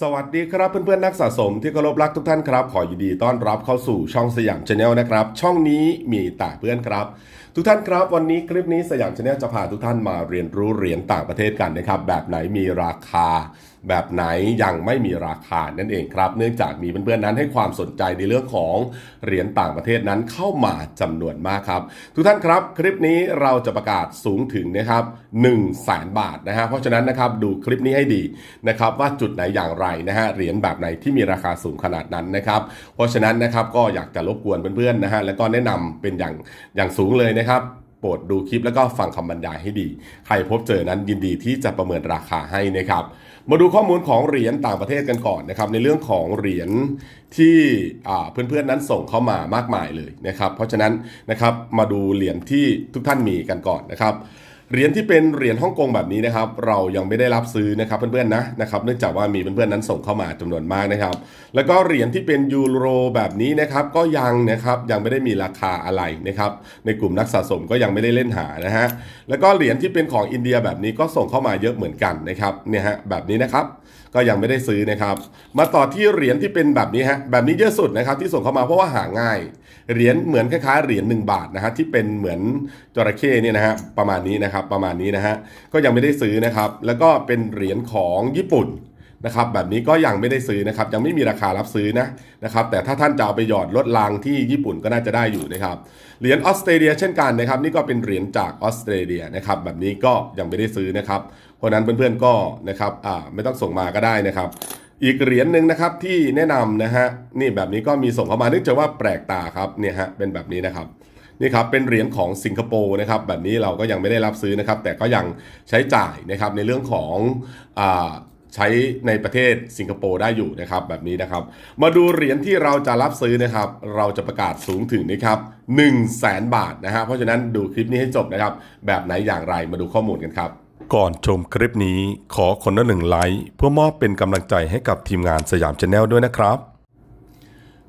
สวัสดีครับเพื่อนๆนักสะสมที่เคารพรักทุกท่านครับ ขอยินดีต้อนรับเข้าสู่ช่องสยามชาแนลนะครับ ช่องนี้มีแต่เพื่อนครับ ทุกท่านครับวันนี้คลิปนี้สยามชาแนลจะพาทุกท่านมาเรียนรู้เหรียญต่างประเทศกันนะครับ แบบไหนมีราคา แบบไหนยังไม่มีราคานั่นเองครับ เนื่องจากมีเพื่อนๆนั้นให้ความสนใจในเรื่องของเหรียญต่างประเทศนั้นเข้ามาจำนวนมากครับ ทุกท่านครับคลิปนี้เราจะประกาศสูงถึงนะครับ1 0 0 0 0แสนบาทนะฮะเพราะฉะนั้นนะครับดูคลิปนี้ให้ดีนะครับว่าจุดไหนอย่างไรนะฮะเหรียญแบบไหนที่มีราคาสูงขนาดนั้นนะครับ เพราะฉะนั้นนะครับก็อยากจะรบกวนเพื่อนๆนะฮะแล้วก็แนะนำเป็นอย่างอย่างสูงเลยนะครับโปรดดูคลิปแล้วก็ฟังคำบรรยายให้ดี ใครพบเจอนั้นยินดีที่จะประเมินราคาให้นะครับ มาดูข้อมูลของเหรียญต่างประเทศกันก่อนนะครับ ในเรื่องของเหรียญที่เพื่อนๆนั้นส่งเข้ามามากมายเลยนะครับ เพราะฉะนั้นนะครับมาดูเหรียญที่ทุกท่านมีกันก่อนนะครับ เหรียญที่เป็นเหรียญฮ่องกงแบบนี้นะครับ เรายังไม่ได้รับซื้อนะครับเพื่อนๆนะนะครับ เนื่องจากว่ามีเพื่อนๆนั้นส่งเข้ามาจำนวนมากนะครับ แล้วก็เหรียญที่เป็นยูโรแบบนี้นะครับก็ยังนะครับยังไม่ได้มีราคาอะไรนะครับ ในกลุ่มนักสะสมก็ยังไม่ได้เล่นหานะฮะแล้วก็เหรียญที่เป็นของอินเดียแบบนี้ก็ส่งเข้ามาเยอะเหมือนกันนะครับเนี่ยฮะแบบนี้นะครับ ก็ยังไม่ได้ซื้อนะครับ มาต่อที่เหรียญที่เป็นแบบนี้ฮะแบบนี้เยอะสุดนะครับที่ส่งเข้ามาเพราะว่าหาง่าย เหรียญเหมือนคล้ายๆเหรียญ1บาทนะฮะที่เป็นเหมือนจระเข้เนี่ยนะฮะประมาณนี้นะครับประมาณนี้นะฮะก็ยังไม่ได้ซื้อนะครับ แล้วก็เป็นเหรียญของญี่ปุ่นนะครับแบบนี้ก็ยังไม่ได้ซื้อนะครับยังไม่มีราคารับซื้อนะนะครับแต่ถ้าท่านจะเอาไปหยอดลดรางที่ญี่ปุ่นก็น่าจะได้อยู่นะครับเหรียญออสเตรเลียเช่นกันนะครับนี่ก็เป็นเหรียญจากออสเตรเลียนะครับแบบนี้ก็ยังไม่ได้ซื้อนะครับ เพราะนั้นเพื่อนๆก็นะครับอ่าไม่ต้องส่งมาก็ได้นะครับ อีกเหรียญหนึ่งนะครับที่แนะนำนะฮะนี่แบบนี้ก็มีส่งเข้ามาเนื่องจากว่าแปลกตาครับเนี่ยฮะเป็นแบบนี้นะครับนี่ครับเป็นเหรียญของสิงคโปร์นะครับแบบนี้เราก็ยังไม่ได้รับซื้อนะครับ แต่ก็ยังใช้จ่ายนะครับในเรื่องของอ่าใช้ในประเทศสิงคโปร์ได้อยู่นะครับแบบนี้นะครับ มาดูเหรียญที่เราจะรับซื้อนะครับ เราจะประกาศสูงถึงนะครับ1 0 0 0 0แสนบาทนะฮะเพราะฉะนั้นดูคลิปนี้ให้จบนะครับ แบบไหนอย่างไรมาดูข้อมูลกันครับ ก่อนชมคลิปนี้ขอคนละหนึ่งไลค์เพื่อมอบเป็นกำลังใจให้กับทีมงานสยามชาแนลด้วยนะครับ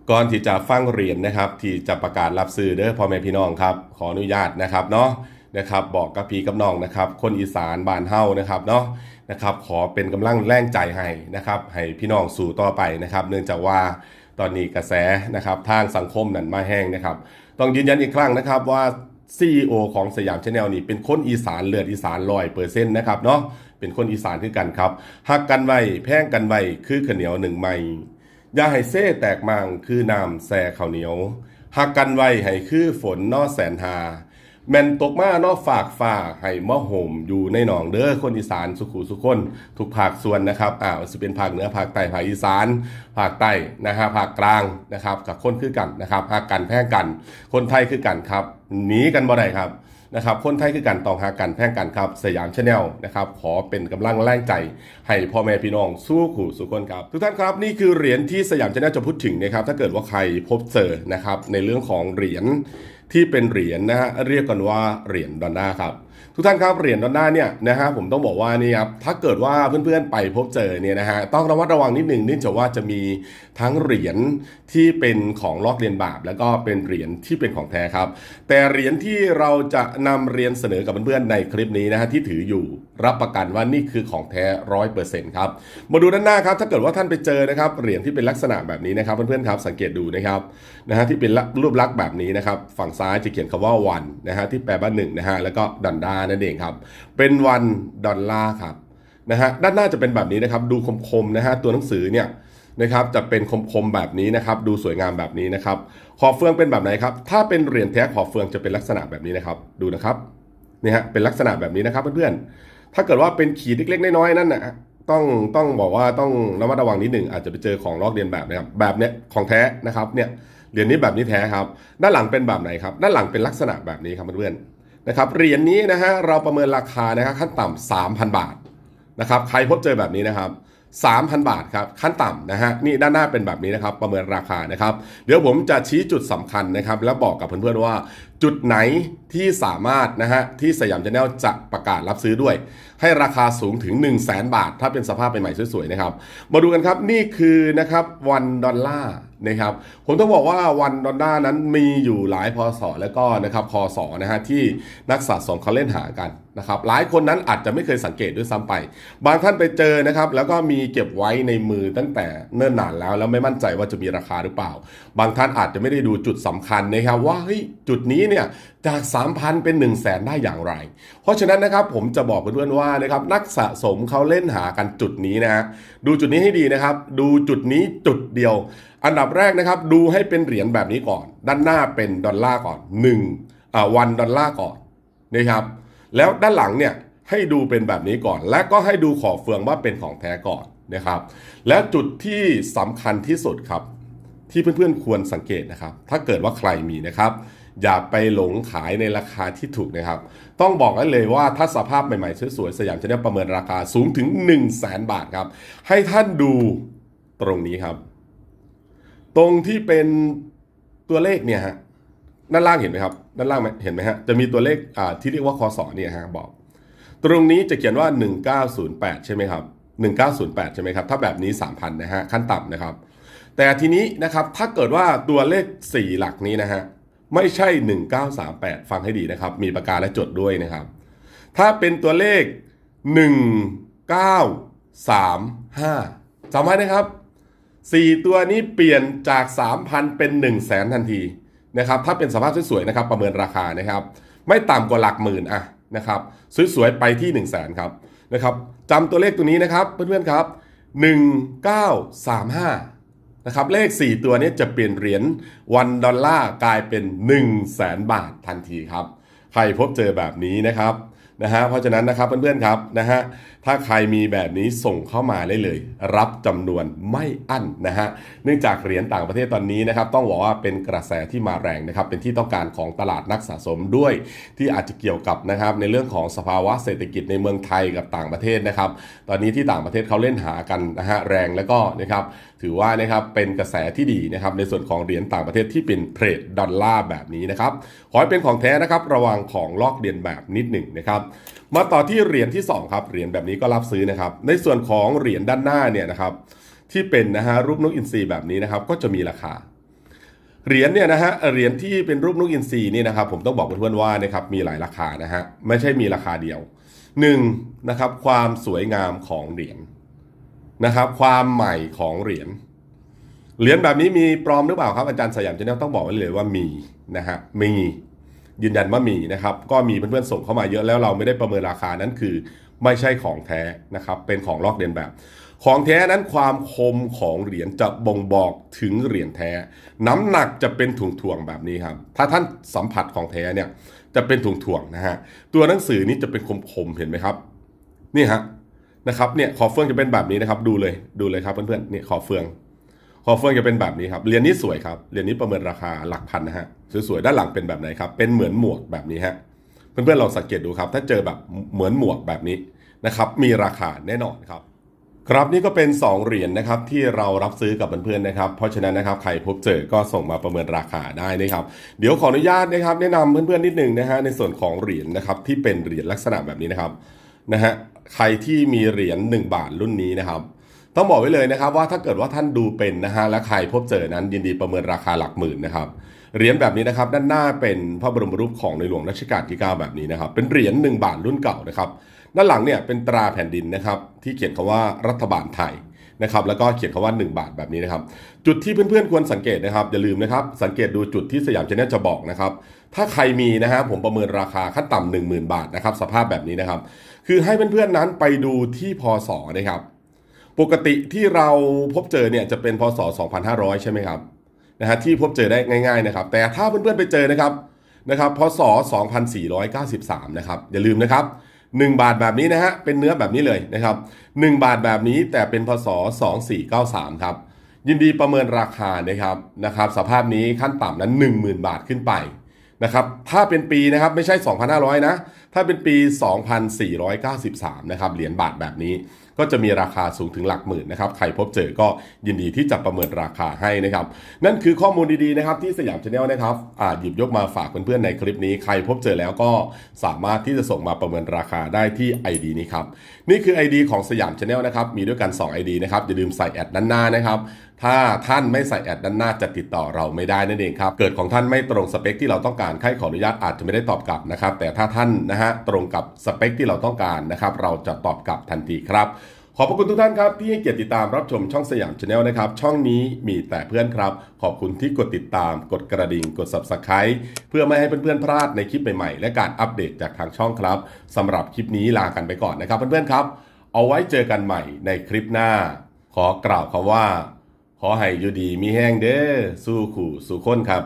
ก่อนที่จะฟังเรียนนะครับ ที่จะประกาศรับซื้อเด้อพ่อแม่พี่น้องครับ ขออนุญาตนะครับเนาะนะครับบอกกับพี่กับน้องนะครับ คนอีสานบ้านเฮานะครับเนาะนะครับ ขอเป็นกำลังแรงใจให้นะครับ ให้พี่น้องสู่ต่อไปนะครับ เนื่องจากว่าตอนนี้กระแสนะครับทางสังคมนั้นมาแห้งนะครับ ต้องยืนยันอีกครั้งนะครับว่า CEO ของสยามชาแนลนี่เป็นคนอีสานเลือดอีสานลอยเปอร์เซ็นต์นะครับเนาะเป็นคนอีสานคือกันครับหักกันไว้แพงกันไว้คือข้าวเหนียวหนึ่งไม้อย่าให้เส้แตกมังคือน้ำแซ่ข้าวเหนียวหักกันไว้ให้คือฝนนอแสนหา แม่นตกมานอกฝากฝ่าให้มอห่มอยู่ในหนองเด้อคนอีสานสุขุสุคนทุกภาคส่วนนะครับอ่าวสิเป็นภาคเหนือภาคใต้ภาคอีสานภาคใต้นะฮะภาคกลางนะครับกับคนคือกันนะครับภาคกันแพร่งกัน คนไทยคือกันครับหนีกันบ่ได้ครับ นะครับคนไทยคือการตองหากันแพ่งกันครับ สยามชาแนลนะครับขอเป็นกำลังแรงใจ ให้พ่อแม่พี่น้องสู้ขู่สุคนครับ ทุกท่านครับนี่คือเหรียญที่สยามชาแนลจะพูดถึงนะครับถ้าเกิดว่าใครพบเจอนะครับในเรื่องของเหรียญที่เป็นเหรียญนะฮะเรียกกันว่าเหรียญดอลลาร์ครับ ทุกท่านครับเหรียญดอลลาร์เนี่ยนะฮะผมต้องบอกว่านี่ครับถ้าเกิดว่าเพื่อนๆไปพบเจอเนี่ยนะฮะต้องระมัดระวังนิดหนึ่งเนื่องจากว่าจะมีทั้งเหรียญที่เป็นของลอกเลียนแบบแล้วก็เป็นเหรียญที่เป็นของแท้ครับ แต่เหรียญที่เราจะนำเรียนเสนอกับเพื่อนๆในคลิปนี้นะฮะที่ถืออยู่รับประกันว่านี่คือของแท้ร้อยเปอร์เซ็นต์ครับมาดูด้านหน้าครับถ้าเกิดว่าท่านไปเจอนะครับเหรียญที่เป็นลักษณะแบบนี้นะครับเพื่อนๆครับสังเกตดูนะครับนะฮะที่เป็นรูปลักษณ์แบบนี้นะครับฝั่งซ้ายจะเขียนคำว่าวันนะฮะที่แปลว่าหนึ่งนะฮะแล้วก็ดอลลาร์นั่นเองครับ เป็นวันดอลลาร์ครับนะฮะด้านหน้าจะเป็นแบบนี้นะครับ ดูคมๆนะฮะตัวหนังสือเนี่ยนะครับจะเป็นคมๆแบบนี้นะครับ ดูสวยงามแบบนี้นะครับขอบเฟืองเป็นแบบไหนครับ ถ้าเป็นเหรียญแท้ขอบเฟืองจะเป็นลักษณะแบบนี้นะครับ ดูนะครับนี่ฮะเป็นลักษณะแบบนี้นะครับเพื่อนๆถ้าเกิดว่าเป็นขีดเล็กๆน้อยๆนั่นนะต้องต้องบอกว่าต้องระมัดระวังนิดหนึ่งอาจจะไปเจอของลอกเลียนแบบนะครับแบบเนี้ยของแท้นะครับเนี่ยเหรียญนี้แบบนี้แท้ครับ ด้านหลังเป็นแบบไหนครับ ด้านหลังเป็นลักษณะแบบนี้ครับเพื่อนๆ นะครับเหรียญนี้นะฮะเราประเมินราคานะครับขั้นต่ำ3,000บาทนะครับใครพบเจอแบบนี้นะครับ3,000 บาทครับขั้นต่ำนะฮะนี่ด้านหน้าเป็นแบบนี้นะครับประเมินราคานะครับ เดี๋ยวผมจะชี้จุดสำคัญนะครับ แล้วบอกกับเพื่อนๆว่า จุดไหนที่สามารถนะฮะที่สยามชาแนลจะประกาศรับซื้อด้วย ให้ราคาสูงถึง 1 0 0 0 0แบาท ถ้าเป็นสภาพใหม่ๆสวยๆนะครับ มาดูกันครับนี่คือนะครับวันดอลลาร์ นะครับผมต้องบอกว่าวันดอลลานั้นมีอยู่หลายพศแล้วก็นะครับคอสอนะฮะที่นักสะสมเขาเล่นหากันนะครับหลายคนนั้นอาจจะไม่เคยสังเกตด้วยซ้ำไป บางท่านไปเจอนะครับแล้วก็มีเก็บไว้ในมือตั้งแต่เนิ่นนานแล้ว แล้วไม่มั่นใจว่าจะมีราคาหรือเปล่า บางท่านอาจจะไม่ได้ดูจุดสำคัญนะครับว่าเฮ้ยจุดนี้เนี่ยจาก 3,000 เป็น 1 0 0 0 0แสนได้อย่างไร เพราะฉะนั้นนะครับผมจะบอกเพื่อนๆว่านะครับนักสะสมเขาเล่นหากันจุดนี้นะฮะดูจุดนี้ให้ดีนะครับ ดูจุดนี้จุดเดียว อันดับแรกนะครับดูให้เป็นเหรียญแบบนี้ก่อน ด้านหน้าเป็นดอลลาร์ก่อน1อ่าวันดอลลาร์ก่อนนะครับ แล้วด้านหลังเนี่ยให้ดูเป็นแบบนี้ก่อน และก็ให้ดูขอบเฟืองว่าเป็นของแท้ก่อนนะครับ แล้วจุดที่สำคัญที่สุดครับ ที่เพื่อนๆควรสังเกตนะครับ ถ้าเกิดว่าใครมีนะครับ อย่าไปหลงขายในราคาที่ถูกนะครับ ต้องบอกได้เลยว่าถ้าสภาพใหม่ๆสวยๆสยามจะได้ประเมินราคาสูงถึง 1 0 0 0 0แสนบาทครับ ให้ท่านดูตรงนี้ครับ ตรงที่เป็นตัวเลขเนี่ยฮะด้านล่างเห็นไหมครับ ด้านล่างไหมเห็นไหมฮะจะมีตัวเลขอ่าที่เรียกว่าคอสอเนี่ยฮะบอก ตรงนี้จะเขียนว่า 1908 ใช่ไหมครับ 1908 ใช่ไหมครับ ถ้าแบบนี้ 3,000 นะฮะขั้นต่ำนะครับ แต่ทีนี้นะครับถ้าเกิดว่าตัวเลข 4 หลักนี้นะฮะไม่ใช่ 1938 ฟังให้ดีนะครับ มีประกาและจดด้วยนะครับ ถ้าเป็นตัวเลข 1935จำไว้นะครับ 4 ตัวนี้เปลี่ยนจาก 3,000 เป็น 1 0 0 0 0แสนทันทีนะครับถ้าเป็นสภาพสวยๆนะครับประเมินราคานะครับ ไม่ต่ำกว่าหลักหมื่นอะนะครับสวยๆไปที่ 1 0 0 0 0แสนครับนะครับจำตัวเลขตัวนี้นะครับเพื่อนๆครับ 1935นะครับเลข 4 ตัวนี้จะเปลี่ยนเหรียญวันดอลลาร์กลายเป็น 1 0 0 0 0แสนบาททันทีครับ ใครพบเจอแบบนี้นะครับนะฮะเพราะฉะนั้นนะครับเพื่อนๆครับนะฮะ ถ้าใครมีแบบนี้ส่งเข้ามาได้เลย รับจำนวนไม่อั้นนะฮะเนื่องจากเหรียญต่างประเทศตอนนี้นะครับต้องบอกว่าเป็นกระแสที่มาแรงนะครับเป็นที่ต้องการของตลาดนักสะสมด้วย ที่อาจจะเกี่ยวกับนะครับในเรื่องของสภาวะเศรษฐกิจในเมืองไทยกับต่างประเทศนะครับตอนนี้ที่ต่างประเทศเขาเล่นหากันนะฮะแรงแล้วก็นะครับถือว่านะครับเป็นกระแสที่ดีนะครับในส่วนของเหรียญต่างประเทศที่เป็นเทรดดอลลาร์แบบนี้นะครับขอให้เป็นของแท้นะครับระวังของลอกเลียนแบบนิดหนึ่งนะครับมาต่อที่เหรียญที่สองครับ เหรียญแบบนี้ก็รับซื้อนะครับ ในส่วนของเหรียญด้านหน้าเนี่ยนะครับ ที่เป็นนะฮะรูปนกอินทรีแบบนี้นะครับ ก็จะมีราคา เหรียญเนี่ยนะฮะเหรียญที่เป็นรูปนกอินทรีนี่นะครับ ผมต้องบอกเพื่อนๆว่านะครับมีหลายราคานะฮะไม่ใช่มีราคาเดียวหนึ่งนะครับความสวยงามของเหรียญนะครับความใหม่ของเหรียญเหรียญแบบนี้มีปลอมหรือเปล่าครับอาจารย์สยามจะต้องบอกไว้เลยว่ามีนะฮะมี ยืนยันว่ามีนะครับก็มีเพื่อนๆส่งเข้ามาเยอะแล้วเราไม่ได้ประเมินราคานั้นคือ ไม่ใช่ของแท้นะครับเป็นของลอกเลียนแบบ ของแท้นั้นความคมของเหรียญจะบ่งบอกถึงเหรียญแท้ น้ำหนักจะเป็นถุงถ่วงๆแบบนี้ครับถ้าท่านสัมผัสของแท้เนี่ยจะเป็นถุงถ่วงๆนะฮะตัวหนังสือนี้จะเป็นคมๆเห็นไหมครับนี่ฮะนะครับเนี่ยขอบเฟืองจะเป็นแบบนี้นะครับ ดูเลยดูเลยครับเพื่อนๆเนี่ยขอบเฟืองขอบเฟืองจะเป็นแบบนี้ครับเหรียญนี้สวยครับเหรียญนี้ประเมินราคาหลักพันนะฮะ สวยๆด้านหลังเป็นแบบไหนครับ เป็นเหมือนหมวกแบบนี้ฮะเพื่อนๆลองสังเกตดูครับ ถ้าเจอแบบเหมือนหมวกแบบนี้นะครับ มีราคาแน่นอนครับ ครับนี่ก็เป็น 2 เหรียญนะครับที่เรารับซื้อกับเพื่อนๆนะครับ เพราะฉะนั้นนะครับใครพบเจอก็ส่งมาประเมินราคาได้นะครับ เดี๋ยวขออนุญาตนะครับ แนะนำเพื่อนๆนิดหนึ่งนะฮะในส่วนของเหรียญนะครับที่เป็นเหรียญลักษณะแบบนี้นะครับนะฮะใครที่มีเหรียญ1บาทรุ่นนี้นะครับต้องบอกไว้เลยนะครับว่าถ้าเกิดว่าท่านดูเป็นนะฮะและใครพบเจอนั้นยินดีประเมินราคาหลักหมื่นนะครับ เหรียญแบบนี้นะครับด้านหน้าเป็นพระบรมรูปของในหลวงรัชกาลที่ 9 แบบนี้นะครับ เป็นเหรียญ1บาทรุ่นเก่านะครับ ด้านหลังเนี่ยเป็นตราแผ่นดินนะครับ ที่เขียนคำว่ารัฐบาลไทยนะครับ แล้วก็เขียนคำว่า 1 บาทแบบนี้นะครับ จุดที่เพื่อนๆควรสังเกตนะครับ อย่าลืมนะครับ สังเกตดูจุดที่สยามเจเนจะบอกนะครับ ถ้าใครมีนะฮะผมประเมินราคาขั้นต่ำ10,000 บาทนะครับ สภาพแบบนี้นะครับ คือให้เพื่อนๆนั้นไปดูที่พศนะครับ ปกติที่เราพบเจอเนี่ยจะเป็นพศ 2500 ใช่ไหมครับ นะฮะที่พบเจอได้ง่ายๆนะครับ แต่ถ้าเพื่อนๆไปเจอนะครับนะครับพศ 2493 นะครับ อย่าลืมนะครับ 1 บาทแบบนี้นะฮะเป็นเนื้อแบบนี้เลยนะครับ 1 บาทแบบนี้แต่เป็นพศ 2493 ครับ ยินดีประเมินราคานะครับนะครับ สภาพนี้ขั้นต่ำนั้น 10,000 บาทขึ้นไป นะครับถ้าเป็นปีนะครับไม่ใช่ 2,500 นะ ถ้าเป็นปี 2493 นะครับเหรียญบาทแบบนี้ ก็จะมีราคาสูงถึงหลักหมื่นนะครับใครพบเจอก็ยินดีที่จะประเมินราคาให้นะครับ นั่นคือข้อมูลดีๆนะครับที่สยามชาแนลนะครับอ่าหยิบยกมาฝากเพื่อนๆในคลิปนี้ ใครพบเจอแล้วก็สามารถที่จะส่งมาประเมินราคาได้ที่ ID นี้ครับนี่คือ ID ของสยามชาแนลนะครับมีด้วยกัน 2 ID นะครับอย่าลืมใส่แอดด้านหน้านะครับ ถ้าท่านไม่ใส่แอดด้านหน้าจะติดต่อเราไม่ได้นั่นเองครับ เกิดของท่านไม่ตรงสเปคที่เราต้องการใครขออนุญาตอาจจะไม่ได้ตอบกลับนะครับ แต่ถ้าท่านนะฮะตรงกับสเปคที่เราต้องการนะครับ เราจะตอบกลับทันทีครับ ขอบพระคุณทุกท่านครับที่ให้เกียรติติดตามรับชมช่องสยามชาแนลนะครับ ช่องนี้มีแต่เพื่อนครับ ขอบคุณที่กดติดตาม กดกระดิ่ง กด subscribe เพื่อไม่ให้เพื่อนๆพลาดในคลิปใหม่ๆ และการอัปเดตจากทางช่องครับสำหรับคลิปนี้ลากันไปก่อนนะครับเพื่อนๆครับ เอาไว้เจอกันใหม่ในคลิปหน้า ขอกล่าวคำว่า ขอให้อยู่ดีมีแห้งเด้อสู้ขู่สู้คนครับ